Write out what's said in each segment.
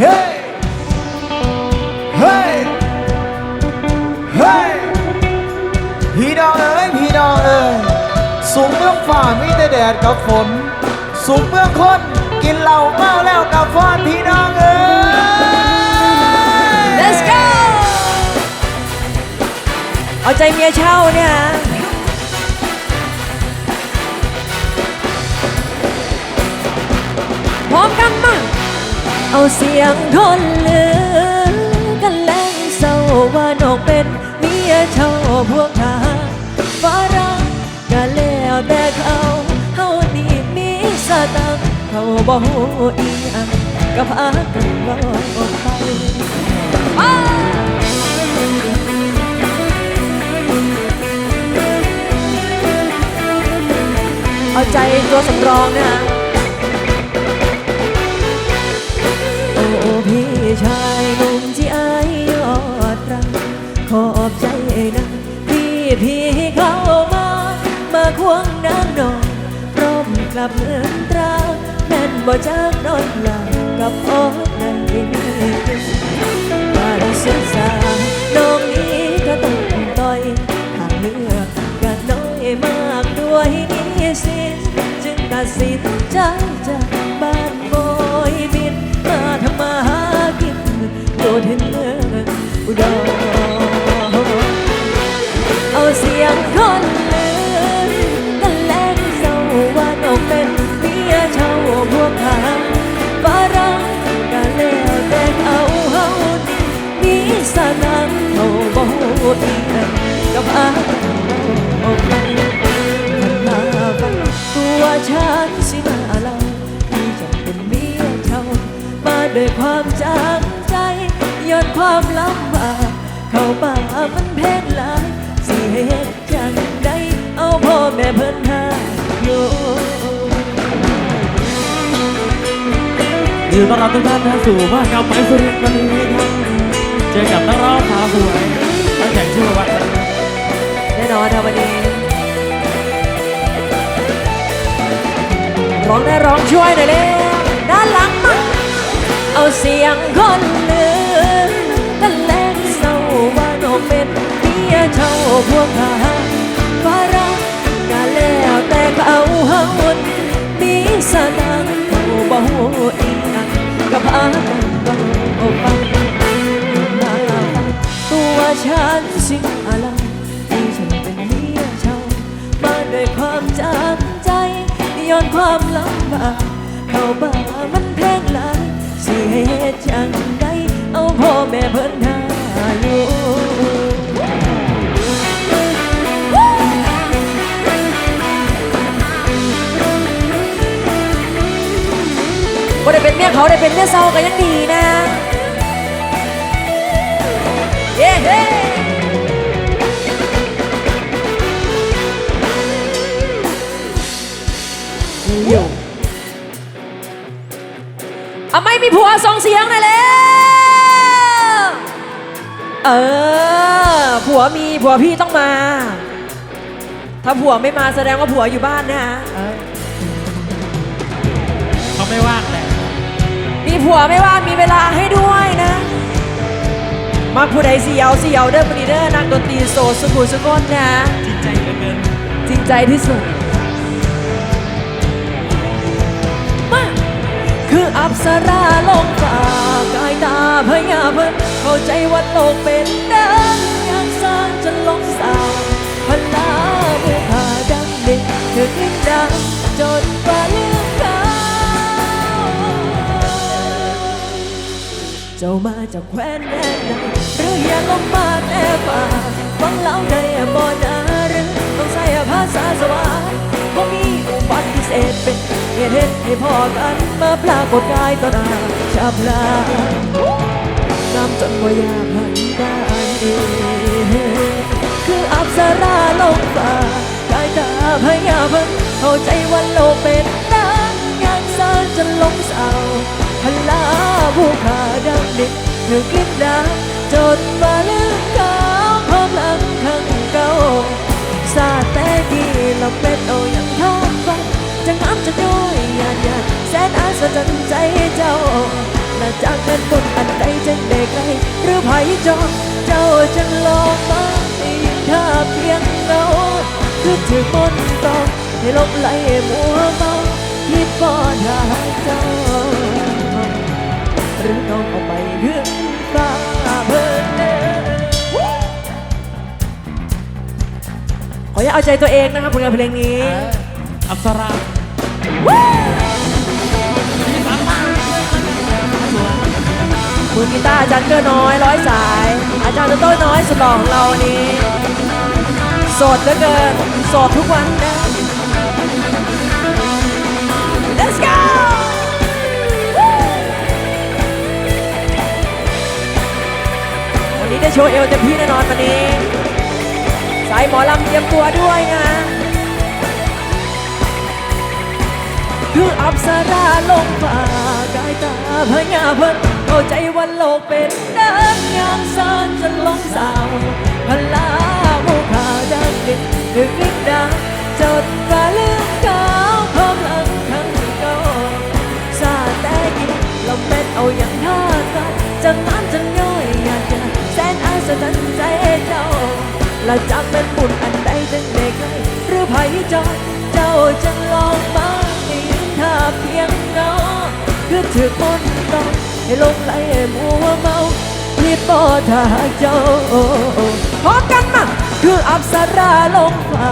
เฮ้เฮ้เฮ้พี่น้องเอ้ยพี่น้องเอ้ยสูงเมืองฝ่ามีแต่แดดกับฝน สูงเมืองคนกินเหล้าเมาแล้วกับฟอนพี่น้องเอ้ย let's go เอาใจเมียเช่าเนี่ย พร้อมกันมา เอาเสียงคนเลือกันแลงเศร้าว่านกเป็นเมียเช่าพวกทหารฝรั่งก็แล้วแต่เขาเฮานี่มีสตังเขาบ่ฮู้อีหยังก็พากันลอยไปอ้าเอาใจตัวสำรองนะ พี่ชายหนุ่มที่อายยอดรักขอบใจนะพี่พี่เข้ามา มาควงน้ำนองพร้อมกลับเมืองตราแม่นบ่จากนอนหลับกับอ้นั้นที่มีกินการศึกษาน้องนี้ก็ต้องต่อยทางเลือกก็น้อยมากด้วยนี่สิจึงตัดสินใจจา กับอาออกไปขันมาฟังตัวฉันสิมาเล่าที่จะเป็นเมียเช่ามาด้วยความจางใจย้อนความลำบากเข้าป่ามันเพศหลายสิเหตุจังใดเอาพ่อแม่เพิ่นหาอยู่ยินต้อนรับทุกท่านนะสู่บ้านเก่าไม้สุรินทร์วันนี้ครับเจอกับนักร้องสาวสวย ชื่อวัดนะครับแน่นอนค่ะวันนี้ ร้องได้ร้องช่วยหน่อยเร็วด้านหลังมาเอาเสียงคนลือกันแลงเศร้าว่าน้องเป็นเมียเช่าพวกทหารฝรั่งก็แล้วแต่เขาเฮามีสนังเขาบ่อีหยังกับอากันบ่ฟังมาฟังตัวฉัน ความลำบากเข้าบ้ามันแพงหลายสิเหตุจังใดเอาพ่อแม่เพิ่นหาอยู่บ่ได้เป็นเมียเขาได้เป็นเมียเศร้าก็ยังดีนะ อยู่เอาไม่มีผัวส่งเสียงหน่อยแล้วเออ ผัวมีผัวพี่ต้องมา ถ้าผัวไม่มาแสดงว่าผัวอยู่บ้านนะเออเขาไม่ว่างแหละมีผัวไม่ว่ามีเวลาให้ด้วยนะมักผู้ใดเสียวเสียวเด้อมอนีเด้อนักดนตรีโสดสุขุมสุขนนะ จริงใจเหลือเกินจริงใจที่สุด อับสราลงฟ้ากายตาพยาเพิ่นเข้าใจว่าโลกเป็นดังยากสร้างจนลงสาวพลาเมื่อขาดังเด็กเธอขึ้นดังจนฟ้าลือกเขาเจ้ามาจากแคว้นแดนใดหรืออย่าลงมาแต่ป่าฟังเล่าได้บ่นาหรือต้องใช้ภาษาสวรรค์บ่มีอุบัติพิเศษเป็นเหตุให้พอกัน มาปรากฏกายต่อหน้าชาพลางามจนบ่อยากหันได้คืออับสราลงฟ้ากายตาพยาเพิ่นเข้าใจว่าโลกเป็นดังยากสาจนลงเศร้าพลาผู้ขาดังเด็กเธอกินดาจนมาลืมเขาพร้อมหลังข้างเก่าซาแต่กี้เราเป็นเอาอย่างทอดฟันจะงามจะด้วย นอาศจรรย์ใจเจ้านและจากนั้นบนอันใดจังเด็กไรหรือไผจองเจ้าจังลองมาให้ยืนท่าเพียงเงาคือถือมนต์ตองให้ลบไหลมัวเมาที่ปอดหาเจ้า หรือต้องเอาไปขึ้นฟ้าเพิ่นเด้อขออย่าตเอาใจตัวเองนะครับผลงานเพลงนี้ อัปสรา อกีตาร์อาจารย์เกอร์น้อยร้อยสาย อาจารย์ต้นน้อยสุดหล่อของเราวันนี้ โสดเหลือเกินโสดทุกวันนะ Let's go วันนี้ได้โชว์เอวเต็มที่แน่นอนวันนี้ สายหมอลำเตรียมตัวด้วยนะคืออับสาราลงป่ากายตาพญาเพิ่น เข้าใจว่าโลกเป็นดังยามสานจนลงสาวพลาโมขาดังเด็กดึกลิกดังจดกาลืมเก่าพร้อมหลังครั้งเก่าซาแต่กินลมเป็นเอาอย่างท่าตาจะน้ำจะย่อยอยากจะแสนอาสจันใจเจ้าและจำเป็นบุญอันใดจังเด็กไรหรือไผจอดเจ้าจังลองมาให้ยืนท่าเพียงเงาคือถือมนต้อง ให้ลงไหลมัวเมาที่ปอทากเจ้าพอกันมาคืออับสาราลงฟ้า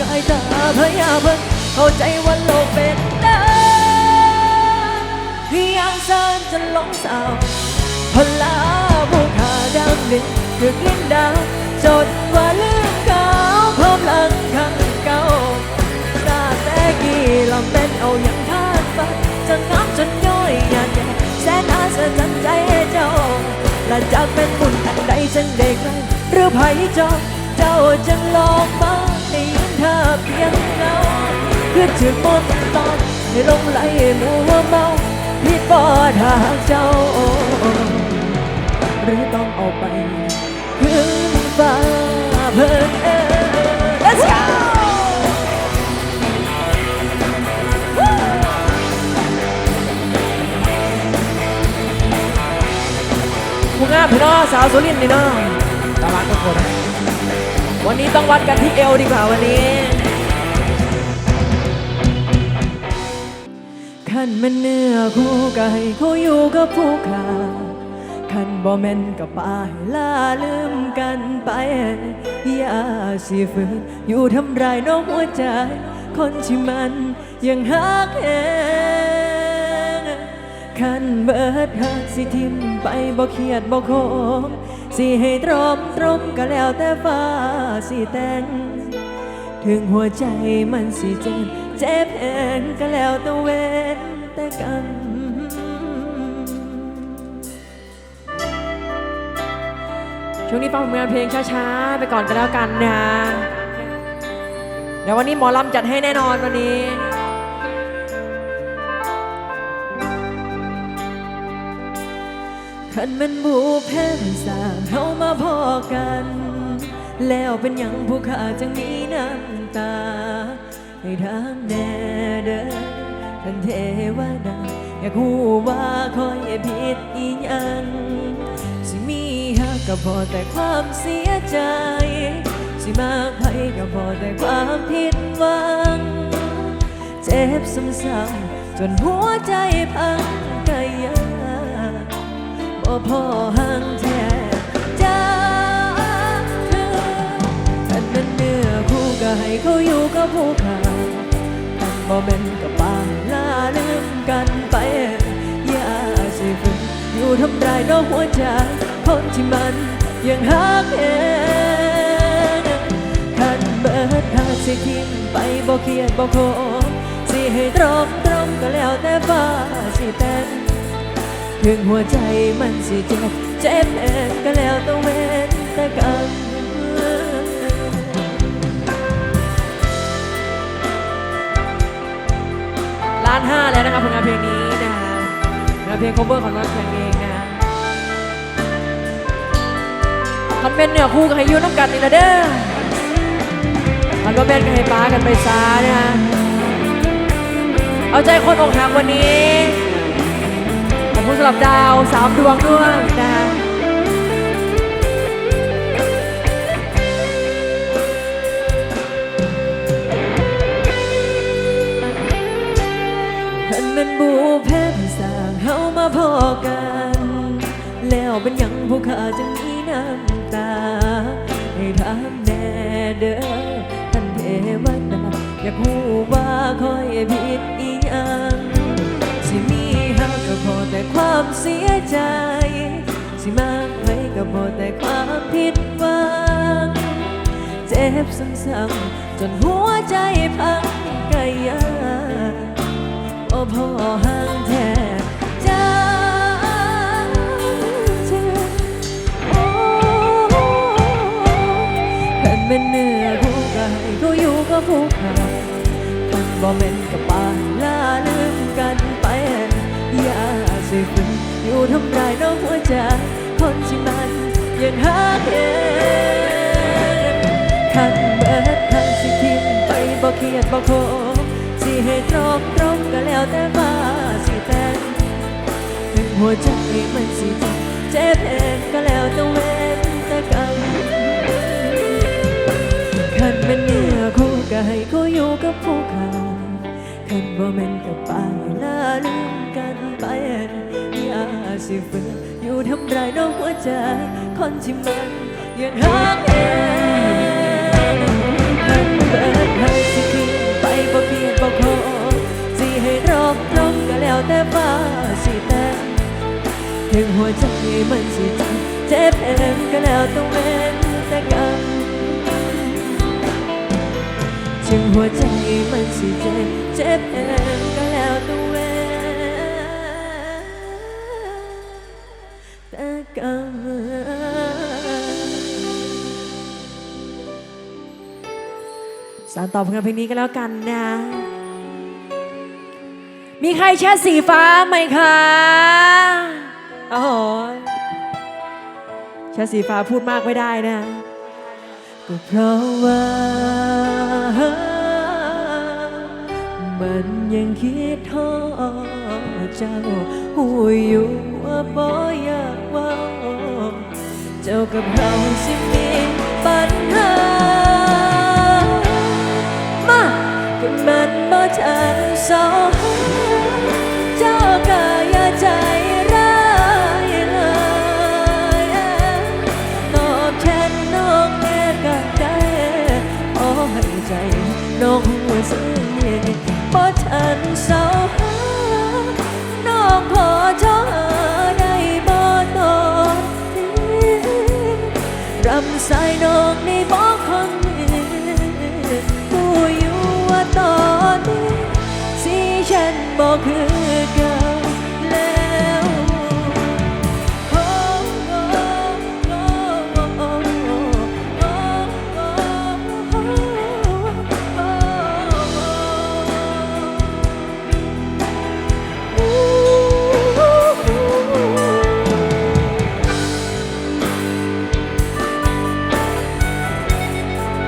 กายตาพยาเพิ่นเข้าใจว่าโลกเป็นได้เพียงเสินจะลงสาวพลาบุคาดังเด็กคือกลิ้นดาวจดว่าลืมเก่าพร้อมหลังคังเก่าซาแต่กี่ลำเป็นเอาอย่างทานไป จันใจเจ้าและจากเป็นบุญอันใดจังเด็กไรหรือไผจองเจ้าจังลองมาให้ยืนท่าเพียงเงาเพื่อถือมนต์ตอนให้ลงไหลมัวเมาพี่ปอดหากเจ้า หรือต้องเอาไปขึ้นฟ้าเพิ่นเอ ผู้งามพี่น้องสาวสุรินทร์นี่เนาะตาลักทุกคน วันนี้ต้องวัดกันที่เอวดีกว่าวันนี้ขันมันเนื้อคู่กให้เขาอยู่กับผู้ขาขันบ่แม่นกับป่าให้ลาลืมกันไป อย่าสิฝืนอยู่ทำร้ายน้องหัวใจ คนที่มันยังหักแหง ขันเบิดหักสิทิมไปบ่เครียดบ่โคงสิให้ตรอมตรมก็แล้วแต่ฟ้าสิแต่ง ถึงหัวใจมันสิเจ็บเจ็บแหงก็แล้วแต่เว้นแต่กันช่วงนี้ฟังผลงานเพลงช้าๆ ไปก่อนก็แล้วกันนะ เดี๋ยววันนี้หมอลำจัดให้แน่นอนวันนี้ ขันมันบูเพนสามเขามาพอกัน แล้วเป็นอย่างผู้ขาจังมีน้ำตา ให้ทางแน่เด้อท่านเทวดา อยากรู้ว่าคอยผิดอีหยังสิมีหักก็พอแต่ความเสียใจ สิมากไปก็พอแต่ความผิดหวัง เจ็บซ้ำๆจนหัวใจพังกายาบ่ พอห่างแท้จากเธอกันเป็นเนื้อคู่ก็ให้เขาอยู่กับผู้ขากันบ่แม่นกับป่าลาลืมกันไปอย่าสิฝืนอยู่ทำร้ายนองหัวใจคนที่มันยังหักเองคันเบิดหักสิทิ้งไปบ่เคียดบ่โคงสิให้ตรอมตรมก็แล้วแต่ฟ้าสิแต่ง ถึงหัวใจมันสิเจ็บ เจ็บแอนก็แล้วต้องเว้นแต่กันล้านห้าแล้วนะครับผลงานเพลงนี้นะฮะงานเพลง cover ของน้องแข่งเองนะคันเป็นเนื้อคู่กับให้อยูน้ำกันนี่ละเด้อมันก็เป็นกับให้ป้ากันไปซานี่ยฮะเอาใจคนอกหักวันนี้ คุณสำหรับดาวสามดวงด้วยนะเพิ่นเป็นบูเพศสร้างเฮามาพอกัน แล้วเป็นยังผู้ข้าจึงมีน้ำตา ให้ถามแน่เด้อท่านเทวดาอยากรู้ว่าคอยผิดอีหยัง อแต่ความเสียใจ สิมากไปก็พอแต่ความผิดหวัง เจ็บซ้ำๆจนหัวใจพังกายาโอ้พอห่างแท้จากเธอโอ้เพิ่นเป็นเนื้อคู่กายเขาอยู่ก็ผู้ขามันบ่แม่นกับปาน ทำร้ายน้องหัวใจ คนที่มันยังหาเห็นทันเบิดทันสิทิมไปบ่เครียดบ่โคสิให้ตรงตรงก็แล้วแต่ว่าสิแต่ถึงหัวใจมันสิเจ็บเจ็บเองก็แล้วแต่เว้นแต่กรรมคันเป็นเนื้อคู่ก็ให้เขาอยู่กับผู้ขาคันบ่แม่นกับปาลาลืมกัน ย่าสิฝืนอยู่ทำร้ายน้องหัวใจ คนที่มันยังหาเองมันเบิดให้สิขึ้นไปบ่เพียนบ่ขอสิให้รอบตรงก็แล้วแต่ฟ้าสิแต่ถึงหัวใจมันสิจ็บเจ็บเองก็แล้วต้องเว้นแต่กรรมถึงหัวใจมันสิเจ็บเจ็บเองก็แล้วต้อง สารต่อผลงานเพลงนี้ก็แล้วกันนะ มีใครแช่สีฟ้าไหมคะ โอ้โห แช่สีฟ้าพูดมากไม่ได้นะก็เพราะว่า มันยังคิดทอเจ้าหูอยู่ว่าบ่อยา จ้ากับเราสิมีปัญหา มาก็มันบ่ทันสองเจ้าก็อย่าใจร้ายเลยตอบแทนน้องแม่ก็ได้ขอให้ใจน้องหัวซึ้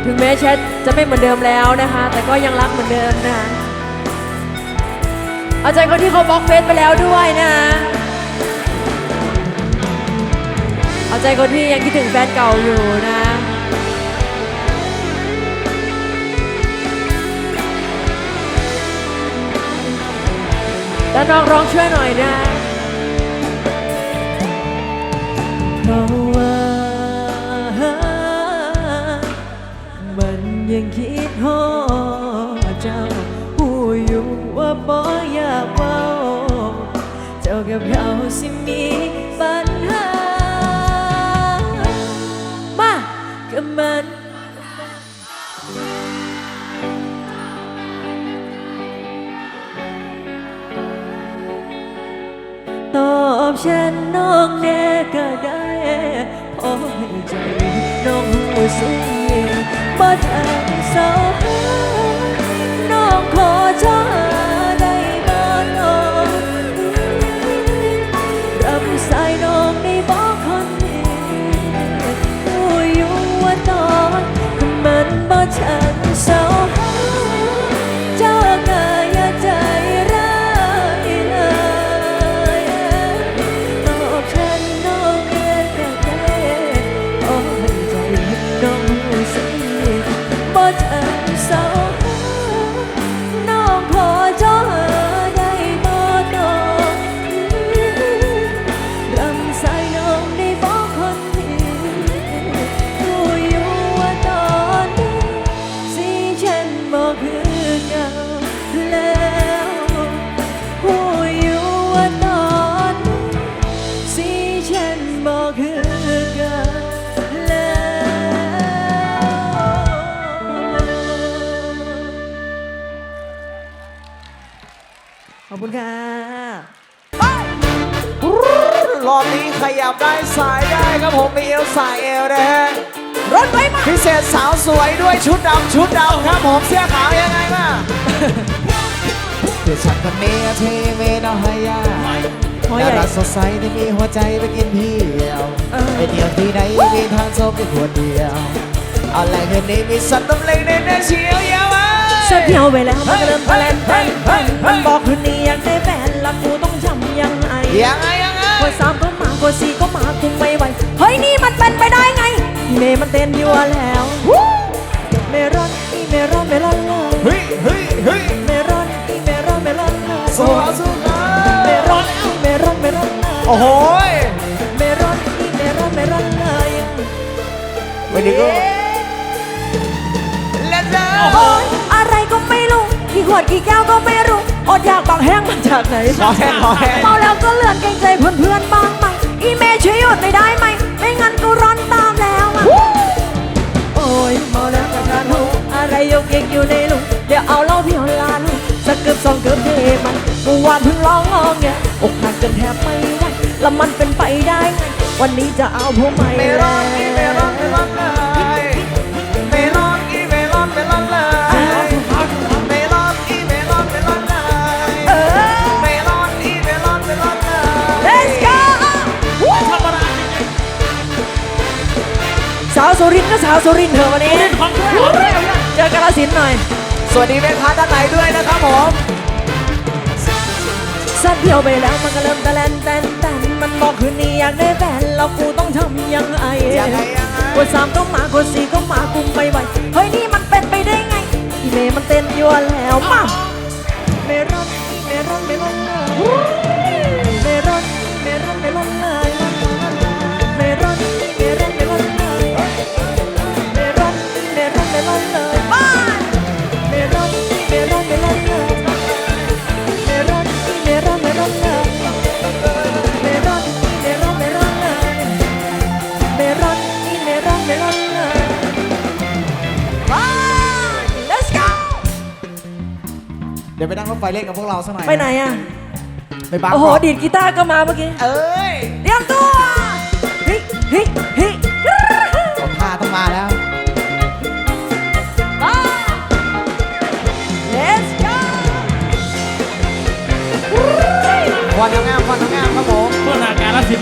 ถึงแม้แชทจะไม่เหมือนเดิมแล้วนะคะ แต่ก็ยังรักเหมือนเดิมนะคะเอาใจคนที่เขาบล็อกเฟซไปแล้วด้วยนะเอาใจคนที่ยังคิดถึงแฟนเก่าอยู่นะแล้วน้องร้องช่วยหน่อยนะ บ่อยากเว้าเจ้ากับเราสิมี ขอบคุณค่ะรอบนี้ขยับได้สายได้ครับผมมีเอวสายเอวนะฮะรถไว้มาพิเศษสาวสวยด้วยชุดดำชุดดำครับผมเสื้อขาวยังไงมาเพื่อฉันคนนี้ที่ไม่น้อยยาหัวใหดาญ่ราสดใสที่มีหัวใจไปกินเที่ยวเออไปเที่ยวที่ไหนมีทางโซบเป็นคนเดียวเอาแหล่งคืนนี้มีสัตว์ตำเลงในเนื้อเชียวยาว ฉันเที่ยวไปแล้วมันก็เริ่มตะแลนแตนแตนมันบอกคืนนี้อยากได้แฟนแล้วกูต้องทำยังไงยังไงยังไงคนสามก็มาคนสี่ก็มาคุมไม่ไหวเฮ้ยนี่มันเป็นไปได้ไงอีเมย์มันเต้นยั่วแล้วเมรอนอีเมรอนเมรอนเลยเฮ้ยเฮ้ยเฮ้ยเมรอนอีเมรอนเมรอนเลยสู้เอาสู้เอาเมรอนอีเมรอนเมรอนเลยโอ้โหเมรอนอีเมรอนเมรอนเลยวันนี้ก็เล่ ขวดกี่แก้วก็ไม่รู้อดอยากบางแห้งมาจากไหนขอแห้งขอแห้ง เมาแล้วก็เลือนเกรงใจเพื่อนๆบ้างไหมอีเมย์ช่วยหยุดไม่ได้ไหม ไม่งั้นก็ร้อนตามแล้วอะโอ้ยเมาแล้วก็ทานหูอะไรยกเยกอยู่ในลุงเดี๋ยวเอาเหล้าพี่เอาลาลุงสักเกือบสองเกือบเทมันเมื่อวานเพิ่งร้องงองเนี่ยอกหักจนแทบไม่ไหวแล้วมันเป็นไปได้ไงวันนี้จะเอาพวกไม่เมลอนอีเมลอนเมลอน สาวสุรินทร์ก็สาวสุรินทร์เถอะวันนี้ ของแท้เจอกาลสินธุ์หน่อย สวัสดีแม่ค้าด้านไหนด้วยนะครับผมสักเดียวไปแล้วมันก็เริ่มตะแลนแตนแตนมันบอกคืนนี้อยากได้แฟนแล้วกูต้องทำยังไงยังไงยังไงคนสามก็มาคนสี่ก็มากุมไม่ไหวเฮ้ยนี่มันเป็นไปได้ไงอีเมย์มันเต้นยั่วแล้วมาเมรอนเมรอนเมรอน ไปนั่งไฟเล่นกับพวกเราสักหน่อยไปไหนอะ ไปบ้างโอ้โห ดีดกีตาร์ก็มาเมื่อกี้ เอ้ยเตรียมตัวฮ้ยเฮ้ยเฮ้ยผมพาต้องมาแล้วไป let's go ควันงามควันงามครับผมเพื่อนอาการละสิบ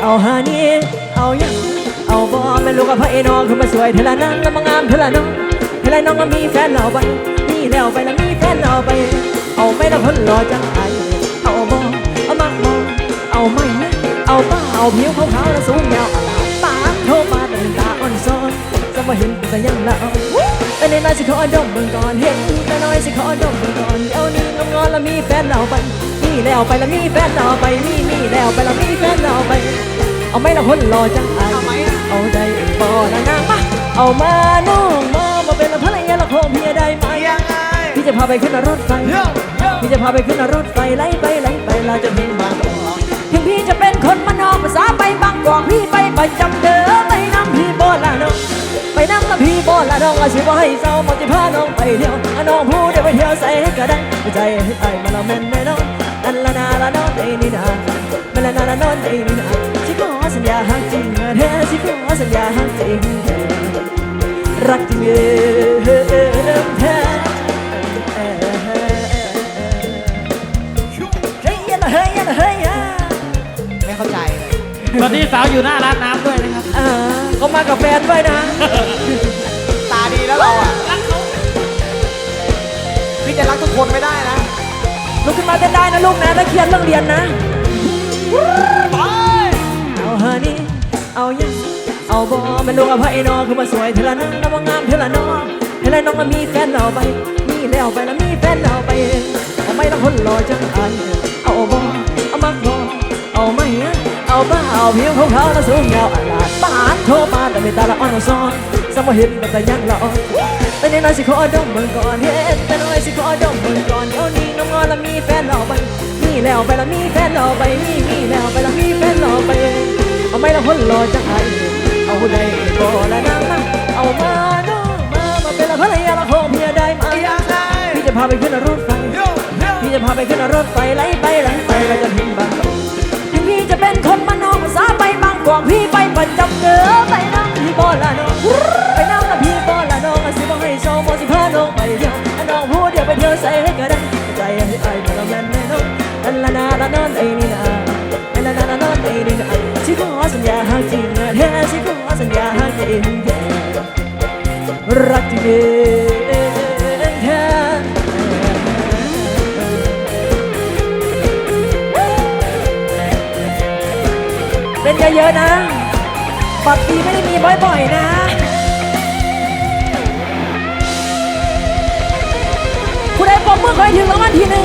เอาหานี่ แม่ลูกกับพระเอน้องคือมาสวยเทละนั้นแล้วมางามเทละน้องเทละน้องก็มีแฟนเราไปมีแล้วไปแล้วมีแฟนเราไป เอาไม่ละคนรอจังไอเอาบอเอามักบอเอาไม่นะเอาป้าเอาผิวขาวๆแล้วสูงยาวอลาปากโทรมาแต่ตาอ่อนซ้อนจะมาเห็นแต่ยังละเอาแต่ในนั้นสิขอดมเบิ่งก่อนเห็นแต่น้อยสิขอดมเบิ่งก่อนเดี๋ยวนี้งงอนแล้วมีแฟนเราไปมีแล้วไปแล้วมีแฟนเราไปมีมีแล้วไปแล้วมีแฟนเราไป เอาไม่ละคนรอจังไอเอาไมอะเอาใจ บ่ละนางมาเอามาน้องมามาเป็นภรรยาละของเมียได้ไหมยังไงพี่จะพาไปขึ้นรถไฟเยอะเยอะพี่จะพาไปขึ้นรถไฟไล่ไปไล่ไปเราจะถึงบางกอกถึงพี่จะเป็นคนมานอกภาษาไปบางกอกพี่ไปประจำเด้อไปน้ำพี่บ่ละน้องไปน้ำละพี่บ่ละน้องอาชีพให้เศร้าบอกจะพาน้องไปเที่ยวอน้องพูดเดียวไปเที่ยวใส่ก็ได้ใจให้ไอมาละแม่นแน่นอนนันละนาละน้องไอ้นี่นาแม่ละนาละน้องไอ้นี่นา สัญญาหักจริงแท้สิขอสัญญาหักจริงรักจริงเฮยยันเฮยเฮยอะไม่เข้าใจเลยตอนนี้สาวอยู่หน้าร้านน้ำด้วยนะครับอ่าเขามากับแฟนด้วยนะ ตาดีแล้วเราอะพี่จะรักทุกคนไม่ได้นะ ลุกขึ้นมาเต้นได้นะลูกนะถ้าเครียดเรื่องเรียนนะ เอายังเอาบอเป็นลูกอภัยนอคือมาสวยเทละน้องน้ำงามเทละน้องเทละน้องมีแฟนเราไป มีแล้วไปแล้วมีแฟนเราไปเอาไม่ละคนรอจังไอเอาบอเอามักบอเอาไม่อะเอาเอาเปล่าเพียงของเขาและสูงยาวอาลาดบ้านโทรมาแต่ไม่ตาละอ่อนซ้อนสมเห็นแต่ยังละอ่อนเป็นยังไงสิขอดมเมืองก่อนเห็นเป็นยังไงสิขอดมเมืองก่อนเดี๋ยวนี้น้องงอนแล้วมีแฟนหล่อไปมีแล้วไปแล้วมีแฟนหล่อไปมีมีแล้วไปแล้วมีแฟนหล่อไป เอาไม่ละคนรอจังไงเอาได้บ่ละนางนะเอามาน้องมามาเป็นละภรรยาละขอเมียได้ไหมยังไงพี่จะพาไปขึ้นรถไฟพี่จะพาไปขึ้นรถไฟไหลไปไหลไปแล้วจะถึงบางถึงพี่จะเป็นคนมานองภาษาไปบางกอกพี่ไปประจำเด้อไปน้ำพี่บอละน้องไปน้ำละพี่บอละน้องสิบอกให้โชว์บอกสิพาน้องไปเที่ยวน้องพูดเดี๋ยวไปเที่ยวใส่ให้ก็ได้ใจให้ไอ้มาละแม่นแน่น้องลันละนาละนอนไอ้นี่ บ่อยๆนะ ผู้ใดปมมือคอยถึงรางวัลทีหนึ่ง